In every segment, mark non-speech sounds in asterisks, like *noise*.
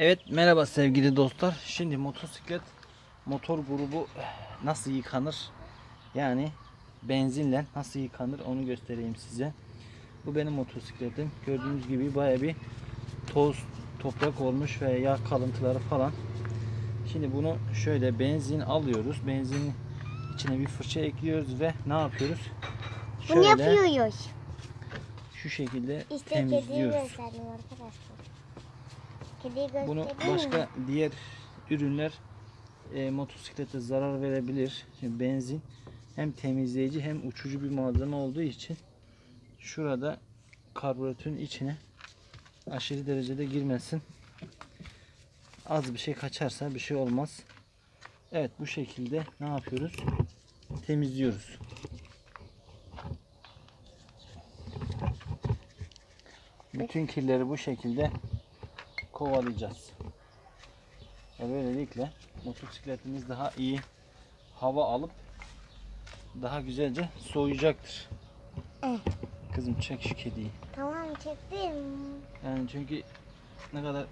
Evet merhaba sevgili dostlar. Şimdi motosiklet motor grubu nasıl yıkanır? Yani benzinle nasıl yıkanır onu göstereyim size. Bu benim motosikletim. Gördüğünüz gibi baya bir toz toprak olmuş ve yağ kalıntıları falan. Şimdi bunu şöyle benzin alıyoruz. Benzin içine bir fırça ekliyoruz ve ne yapıyoruz? Bunu yapıyoruz. şu şekilde İşte temizliyoruz. arkadaşlar. Bunu başka diğer ürünler e, motosiklete zarar verebilir. Şimdi benzin hem temizleyici hem uçucu bir malzeme olduğu için şurada karbüratörün içine aşırı derecede girmesin. Az bir şey kaçarsa bir şey olmaz. Evet bu şekilde ne yapıyoruz? Temizliyoruz. Bütün kirleri bu şekilde kovalayacağız. Ve böylelikle motosikletimiz daha iyi hava alıp daha güzelce soğuyacaktır. Evet. Kızım çek şu kediyi. Tamam çektim. Yani çünkü ne kadar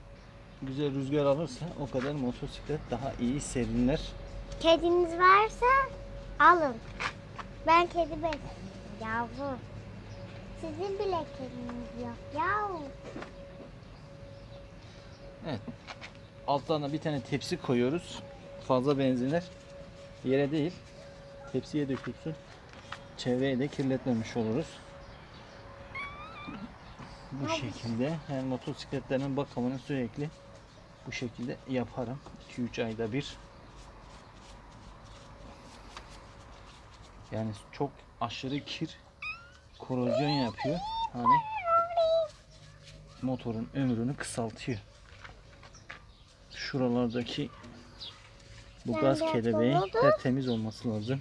güzel rüzgar alırsa o kadar motosiklet daha iyi serinler. Kediniz varsa alın. Ben kedi besliyorum. Yavrum. Sizin bile kediniz yok. Yahu. Evet. Altlarına bir tane tepsi koyuyoruz. Fazla benzinler yere değil. Tepsiye dökülsün. Çevreyi de kirletmemiş oluruz. Bu şekilde yani motosikletlerin bakımını sürekli bu şekilde yaparım. 2-3 ayda bir. Yani çok aşırı kir korozyon yapıyor. Hani motorun ömrünü kısaltıyor. Şuralardaki bu gaz kelebeği tertemiz olması lazım.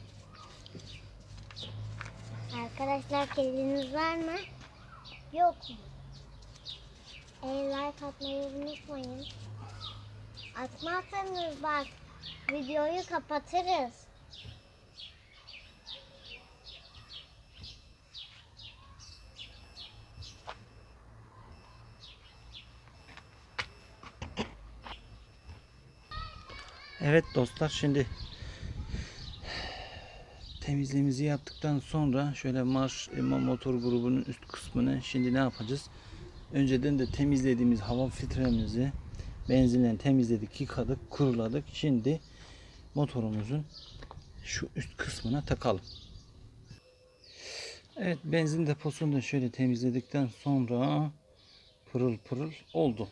Arkadaşlar kediniz var mı? Yok mu? E, like atmayı unutmayın. Atmazsanız bak videoyu kapatırız. Evet dostlar şimdi temizliğimizi yaptıktan sonra şöyle marş motor grubunun üst kısmını şimdi ne yapacağız? Önceden de temizlediğimiz hava filtremizi benzinle temizledik, yıkadık, kuruladık. Şimdi motorumuzun şu üst kısmına takalım. Evet benzin deposunu da şöyle temizledikten sonra pırıl pırıl oldu.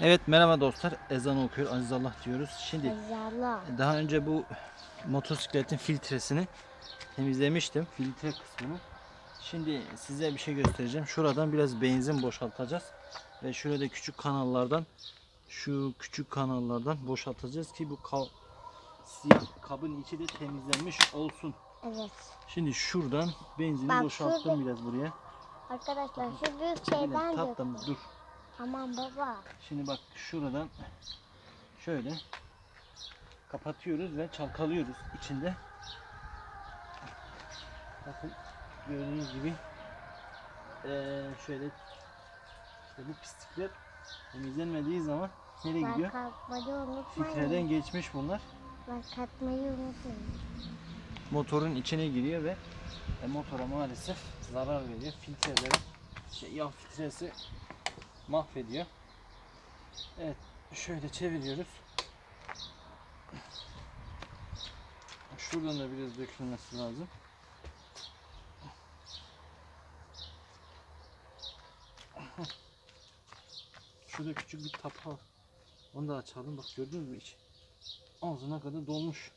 Evet merhaba dostlar. Ezan okuyor. Aziz Allah diyoruz. Şimdi Ezala. daha önce bu motosikletin filtresini temizlemiştim. Filtre kısmını. Şimdi size bir şey göstereceğim. Şuradan biraz benzin boşaltacağız. Ve şurada küçük kanallardan şu küçük kanallardan boşaltacağız ki bu ka- siyah kabın içi de temizlenmiş olsun. Evet. Şimdi şuradan benzini Bak boşalttım şurada- biraz buraya. Arkadaşlar şu büyük Yine şeyden tatlım dökün. dur. Tamam baba. Şimdi bak şuradan şöyle kapatıyoruz ve çalkalıyoruz içinde. Bakın gördüğünüz gibi eee, şöyle işte bu pislikler temizlenmediği zaman nereye Ben gidiyor? Filtreden geçmiş bunlar. Ben katmayı unutmayın. Motorun içine giriyor ve e, motora maalesef zarar veriyor. Filtreleri şey, yağ filtresi mahvediyor. Evet şöyle çeviriyoruz. Şuradan da biraz dökülmesi lazım. Şurada küçük bir tapa var. Onu da açalım. Bak gördünüz mü içi? Ağzına kadar dolmuş.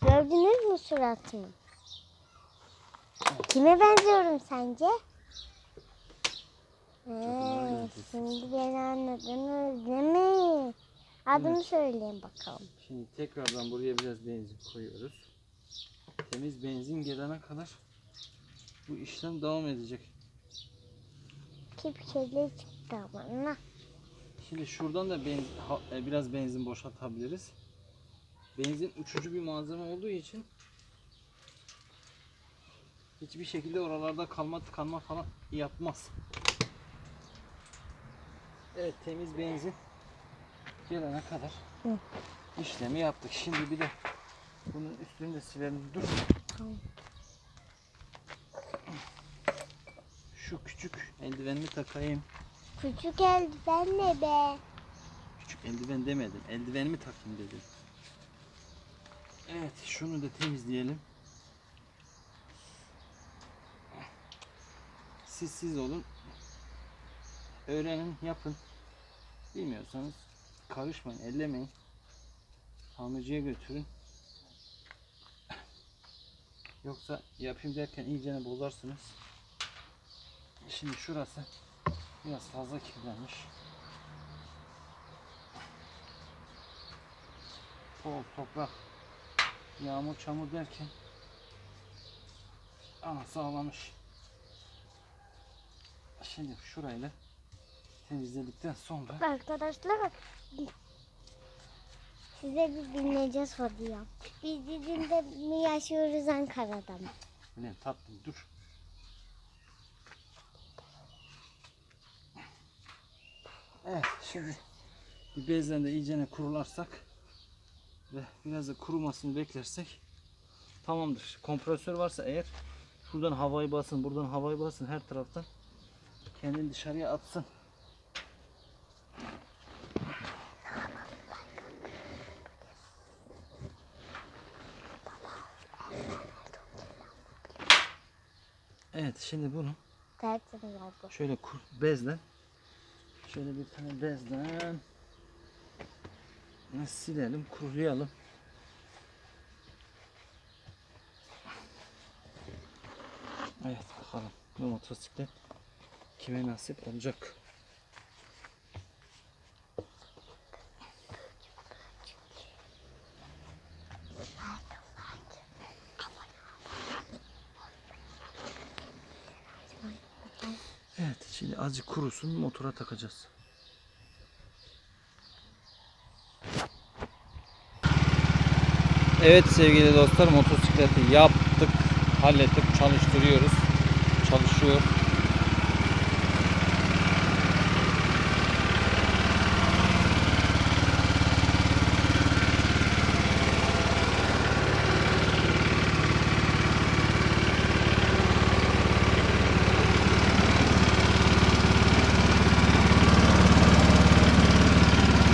Gördünüz mü suratımı? Kime benziyorum sence? Benziyorsun. şimdi beni anladınız değil mi? Adımı Evet. söyleyin bakalım. Şimdi tekrardan buraya biraz benzin koyuyoruz. Temiz benzin gelene kadar bu işlem devam edecek. Kip kirli çıktı bana. Şimdi şuradan da benzin, e, biraz benzin boşaltabiliriz. Benzin uçucu bir malzeme olduğu için hiçbir şekilde oralarda kalma tıkanma falan yapmaz. Evet temiz benzin gelene kadar Hı. işlemi yaptık. Şimdi bir de bunun üstünü de silelim. Dur. Tamam. Şu küçük eldivenimi takayım. Küçük eldiven ne be? Küçük eldiven demedim. Eldivenimi takayım dedim. Evet şunu da temizleyelim. Siz siz olun. Öğrenin yapın. Bilmiyorsanız karışmayın ellemeyin. Tamirciye götürün. *laughs* Yoksa yapayım derken iyicene bozarsınız. Şimdi şurası biraz fazla kirlenmiş. Bol toprak, yağmur çamur derken ama sağlamış. Şimdi şurayla temizledikten sonra Arkadaşlar size bir bilmece soracağım. Biz İzmir'de mi yaşıyoruz Ankara'da mı? Ulan tatlım dur. Evet şimdi bir bezden de iyicene kurularsak ve biraz da kurumasını beklersek tamamdır. Kompresör varsa eğer şuradan havayı basın, buradan havayı basın her taraftan kendini dışarıya atsın. Evet şimdi bunu Tertemiz oldu. Şöyle kur, bezle şöyle bir tane bezden silelim, kurulayalım. Evet bakalım bu motosiklet kime nasip olacak. Evet şimdi azıcık kurusun motora takacağız. Evet sevgili dostlar motosikleti yaptık, hallettik, çalıştırıyoruz. Çalışıyor.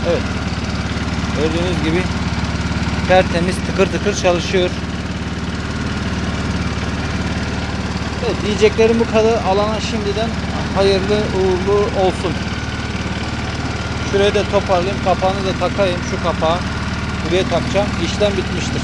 Evet. Gördüğünüz gibi tertemiz tıkır tıkır çalışıyor. Evet diyeceklerim bu kadar. Alana şimdiden hayırlı uğurlu olsun. Şurayı da toparlayayım. Kapağını da takayım. Şu kapağı. Buraya takacağım. İşlem bitmiştir.